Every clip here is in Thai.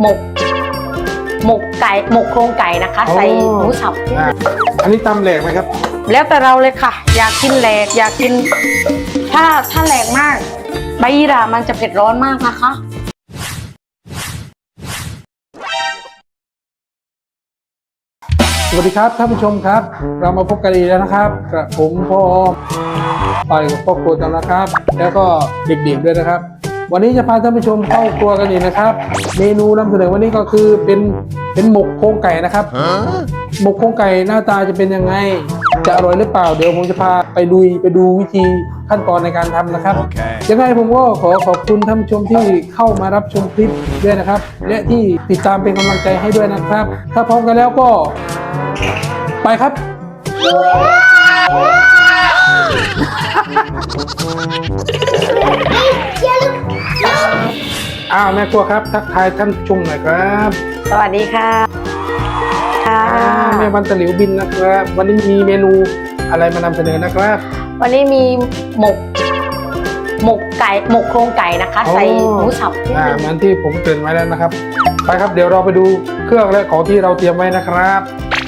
หมก หมกไก่หมกโครงไก่นะคะอ๋อใส่หมูสับ อ่าอันนี้ตำแหลกไหมครับ แล้วแต่เราเลยค่ะ อยากกินแหลกอยากกิน ถ้าถ้าแหลกมาก ใบยี่หร่ามันจะเผ็ดร้อนมากนะคะ สวัสดีครับท่านผู้ชมครับ เรามาพบกันอีกแล้วนะครับกระผมพ่ออ้อมไปกับครอบครัวกันนะครับ แล้วก็เด็กๆด้วยนะครับ วันนี้จะพาท่านผู้ชมเข้าครัวกันอีกนะครับ เมนูนำเสนอวันนี้ก็คือเป็นเป็นหมกโครงไก่นะครับหมกโครงไก่หน้าตาจะเป็นยังไง จะอร่อยหรือเปล่า เดี๋ยวผมจะพาไปดูไปดูวิธีขั้นตอนในการทำนะครับยังไงผมก็ขอขอบคุณท่านผู้ชมที่เข้ามารับชมคลิปด้วยนะครับ และที่ติดตามเป็นกำลังใจให้ด้วยนะครับ ถ้าพร้อมกันแล้วก็ ไปครับาวแม่ครัวครับ ทักทายท่านผู้ชมหน่อยครับสวัสดีค่ะ ค่ะอ่าแม่วันตะหลิวบินนะครับ วันนี้มีเมนูอะไรมานำเสนอนะครับ วันนี้มีหมก หมกไก่ หมกโครงไก่นะคะอ๋อใส่หมูสับนิดอ่านึงเหมือนที่ผมเกรินไว้แล้วนะครับ ไปครับเดี๋ยวเราไปดูเครื่องและของที่เราเตรียมไว้นะครับ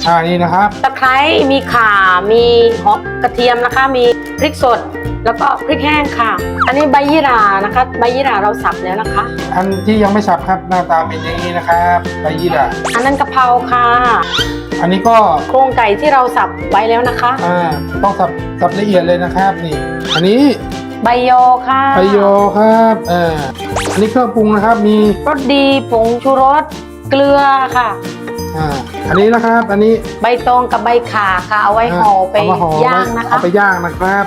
อ่านี่นะครับ ตะไคร้มีข่า มีหอมกระเทียมนะคะ มีพริกสด แล้วก็พริกแห้งค่ะ อันนี้ใบยี่หร่านะคะ ใบยี่หร่าเราสับแล้วนะคะ อันที่ยังไม่สับครับหน้าตาเป็นอย่างนี้นะครับใบยี่ดาอันนั้นกะเพราค่ะ อันนี้ก็โครงไก่ที่เราสับไว้แล้วนะคะ อ่าต้องสับสับละเอียดเลยนะครับนี่ อันนี้ใบโยค่ะไบโยครับอ่าอันนี้เครื่องปรุงนะครับมีรสดีผงชูรสเกลือค่ะ อ่าอันนี้นะครับ อันนี้ใบตองกับใบข่าค่ะเอาไว้ห่อไปเมห่อย่างนะคะ เอาไปย่างนะครับ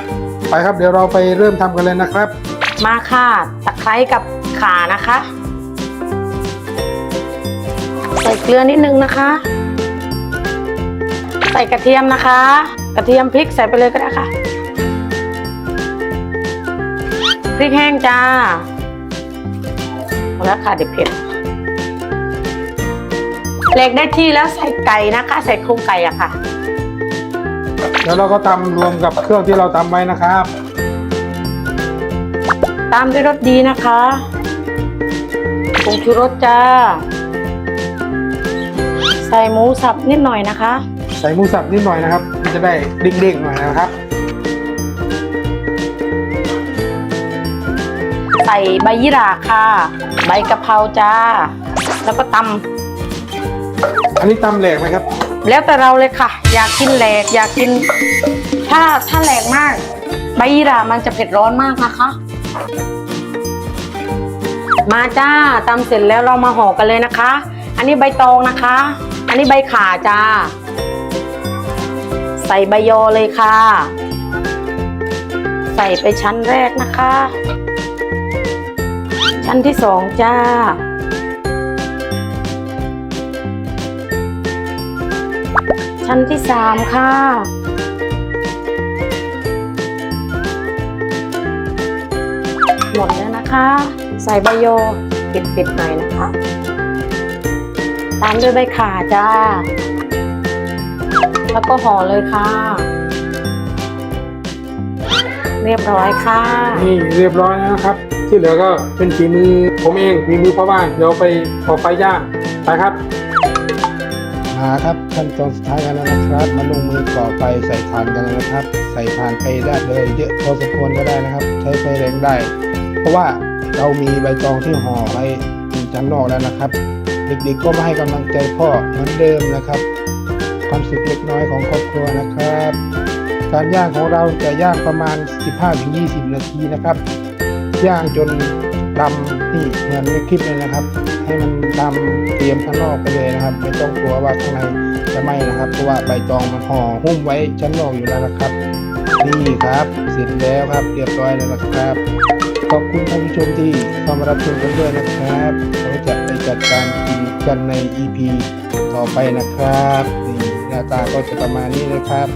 ไปครับเดี๋ยวเราไปเริ่มทำกันเลยนะครับ มาค่ะตะไคร้กับข่านะคะ ใส่เกลือนิดนึงนะคะ ใส่กระเทียมนะคะ กระเทียมพริกใส่ไปเลยก็ได้ค่ะพริกแห้งจ้าหมดแล้วค่ะเดี๋ยวเผ็ด เล็กได้ที่แล้วใส่ไก่นะคะ ใส่โครงไก่อะค่ะ แล้วเราก็ตำรวมกับเครื่องที่เราตำไว้นะครับตามด้วยรสดีนะคะผงชูรสจ้า ใส่หมูสับนิดหน่อยนะคะ ใส่หมูสับนิดหน่อยนะครับมันจะได้เด้งๆหน่อยนะครับ ใส่ใบยี่หร่าค่ะ ใบกะเพราจ้า แล้วก็ต อันนี้ตำแหลกไหมครับ แล้วแต่เราเลยค่ะ อยากกินแหลก อยากกิน ถ้าถ้าแหลกมาก ใบยี่หร่ามันจะเผ็ดร้อนมากนะคะ มาจ้าตำเสร็จแล้วเรามาห่อกันเลยนะคะ อันนี้ใบตองนะคะ อันนี้ใบข่าจ้า ใส่ใบยอเลยค่ะ ใส่ไปชั้นแรกนะคะ ชั้นที่สองจ้า ชั้นที่สามค่ะ หมดแล้วนะคะ ใส่ใบโยปิดๆหน่อยนะคะ ตามด้วยใบข่าจ้า แล้วก็ห่อเลยค่ะ เรียบร้อยค่ะ นี่เรียบร้อยแล้วนะครับ ที่เหลือก็เป็นฝีมือผมเองฝีมือพ่อบ้านเดี๋ยวไปขอไฟย่างไปครับาครับขั้นตอนสุดท้ายกันแล้วนะครับ มาลงมือก่อไฟใส่ถ่านกันแล้วนะครับ ใส่ถ่านไปได้เลยเยอะพอสมควรก็ได้นะครับ ใช้ไฟแรงได้ เพราะว่าเรามีใบตองที่ห่อไว้ชั้นนอกแล้วนะครับ เด็กๆก็มาให้กำลังใจพ่อเหมือนเดิมนะครับ ความสุขเล็กน้อยของครอบครัวนะครับ การย่างของเราจะย่างประมาณ 15-20 นาทีนะครับ ย่างจน ดำนี่เหมือนในคลิปเลยนะครับ ให้มันดำเตรียมข้างนอกไปเลยนะครับ ไม่ต้องกลัวว่าข้างในจะไหม้นะครับ เพราะว่าใบตองมันห่อหุ้มไว้ชั้นนอกอยู่แล้วนะครับ นี่ครับเสร็จแล้วครับเรียบร้อยแล้วนะครับขอบคุณท่านผู้ชมที่เข้ามารับชมกันด้วยนะครับเราจะไปจัดการกินกันใน EP ต่อไปนะครับนี่หน้าตาก็จะประมาณนี้นะครับ